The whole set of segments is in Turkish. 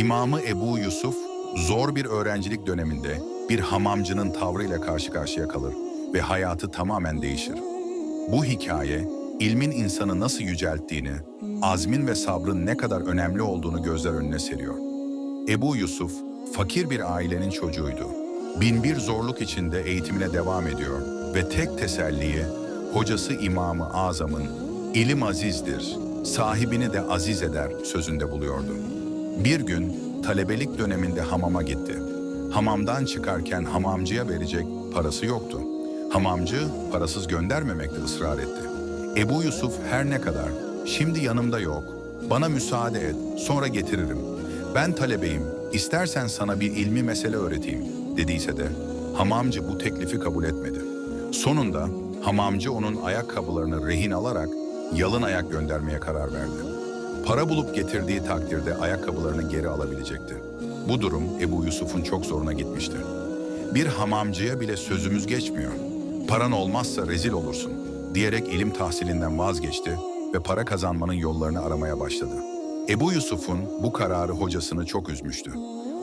İmamı Ebu Yusuf, zor bir öğrencilik döneminde bir hamamcının tavrıyla karşı karşıya kalır ve hayatı tamamen değişir. Bu hikaye, ilmin insanı nasıl yücelttiğini, azmin ve sabrın ne kadar önemli olduğunu gözler önüne seriyor. Ebu Yusuf, fakir bir ailenin çocuğuydu. Binbir zorluk içinde eğitimine devam ediyor ve tek teselliyi hocası İmamı Azam'ın ilim azizdir, sahibini de aziz eder sözünde buluyordu. Bir gün talebelik döneminde hamama gitti. Hamamdan çıkarken hamamcıya verecek parası yoktu. Hamamcı parasız göndermemekte ısrar etti. Ebu Yusuf her ne kadar şimdi yanımda yok, bana müsaade et, sonra getiririm. Ben talebeyim, istersen sana bir ilmi mesele öğreteyim dediyse de hamamcı bu teklifi kabul etmedi. Sonunda hamamcı onun ayakkabılarını rehin alarak yalın ayak göndermeye karar verdi. Para bulup getirdiği takdirde ayakkabılarını geri alabilecekti. Bu durum Ebu Yusuf'un çok zoruna gitmişti. Bir hamamcıya bile sözümüz geçmiyor. Paran olmazsa rezil olursun diyerek ilim tahsilinden vazgeçti ve para kazanmanın yollarını aramaya başladı. Ebu Yusuf'un bu kararı hocasını çok üzmüştü.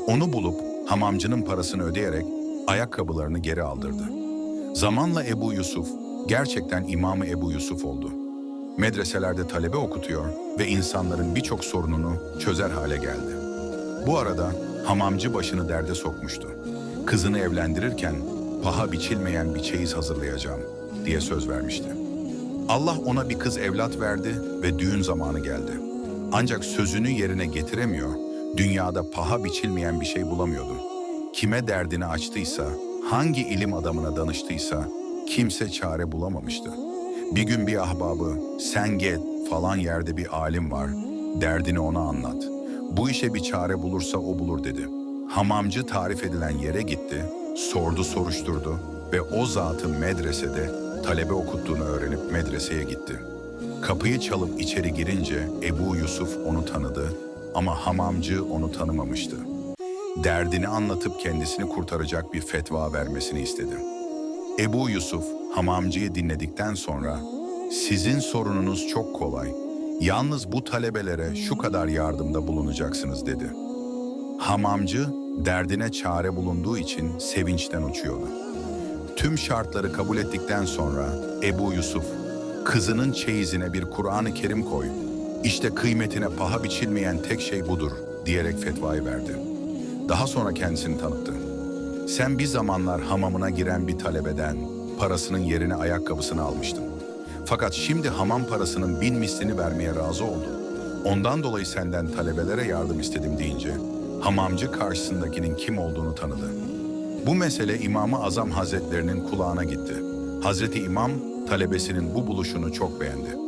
Onu bulup hamamcının parasını ödeyerek ayakkabılarını geri aldırdı. Zamanla Ebu Yusuf gerçekten İmamı Ebu Yusuf oldu. Medreselerde talebe okutuyor ve insanların birçok sorununu çözer hale geldi. Bu arada hamamcı başını derde sokmuştu. Kızını evlendirirken paha biçilmeyen bir çeyiz hazırlayacağım diye söz vermişti. Allah ona bir kız evlat verdi ve düğün zamanı geldi. Ancak sözünü yerine getiremiyor, dünyada paha biçilmeyen bir şey bulamıyordu. Kime derdini açtıysa, hangi ilim adamına danıştıysa kimse çare bulamamıştı. Bir gün bir ahbabı, sen git falan yerde bir alim var, derdini ona anlat. Bu işe bir çare bulursa o bulur dedi. Hamamcı tarif edilen yere gitti, sordu soruşturdu ve o zatın medresede talebe okuttuğunu öğrenip medreseye gitti. Kapıyı çalıp içeri girince Ebu Yusuf onu tanıdı ama hamamcı onu tanımamıştı. Derdini anlatıp kendisini kurtaracak bir fetva vermesini istedi. Ebu Yusuf hamamcıyı dinledikten sonra sizin sorununuz çok kolay. Yalnız bu talebelere şu kadar yardımda bulunacaksınız dedi. Hamamcı derdine çare bulunduğu için sevinçten uçuyordu. Tüm şartları kabul ettikten sonra Ebu Yusuf, kızının çeyizine bir Kur'an-ı Kerim koy, işte kıymetine paha biçilmeyen tek şey budur diyerek fetvayı verdi. Daha sonra kendisini tanıttı. Sen bir zamanlar hamamına giren bir talebeden parasının yerine ayakkabısını almıştın. Fakat şimdi hamam parasının bin mislini vermeye razı oldun. Ondan dolayı senden talebelere yardım istedim deyince hamamcı karşısındakinin kim olduğunu tanıdı. Bu mesele İmam-ı Azam Hazretlerinin kulağına gitti. Hazreti İmam talebesinin bu buluşunu çok beğendi.